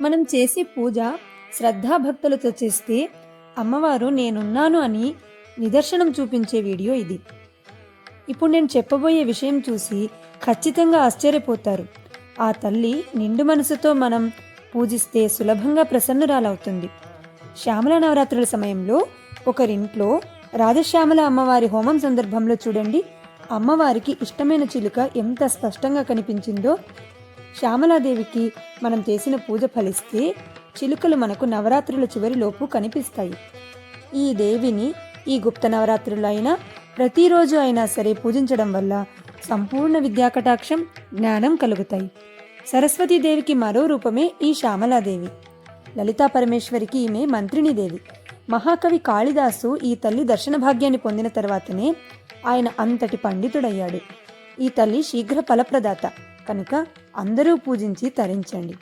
మనం చేసే పూజ శ్రద్ధాభక్తులతో చేస్తే అమ్మవారు నేనున్నాను అని నిదర్శనం చూపించే వీడియో ఇది. ఇప్పుడు నేను చెప్పబోయే విషయం చూసి ఖచ్చితంగా ఆశ్చర్యపోతారు. ఆ తల్లి నిండు మనసుతో మనం పూజిస్తే సులభంగా ప్రసన్నురాలవుతుంది. శ్యామల నవరాత్రుల సమయంలో ఒకరింట్లో రాజశ్యామల అమ్మవారి హోమం సందర్భంలో చూడండి. అమ్మవారికి ఇష్టమైన చిలుక ఎంత స్పష్టంగా కనిపించిందో శ్యామలాదేవికి మనం చేసిన పూజ ఫలిస్తే చిలుకలు మనకు నవరాత్రుల చివరిలోపు కనిపిస్తాయి. ఈ దేవిని ఈ గుప్త నవరాత్రులు అయినా ప్రతిరోజు అయినా సరే పూజించడం వల్ల సంపూర్ణ విద్యాకటాక్షం జ్ఞానం కలుగుతాయి. సరస్వతీదేవికి మరో రూపమే ఈ శ్యామలాదేవి. లలితా పరమేశ్వరికి ఈమె మంత్రిని దేవి మహాకవి కాళిదాసు ఈ తల్లి దర్శన భాగ్యాన్ని పొందిన తర్వాతనే ఆయన అంతటి పండితుడయ్యాడు. ఈ తల్లి శీఘ్ర ఫలప్రదాత. కనుక అందరూ పూజించి తరించండి.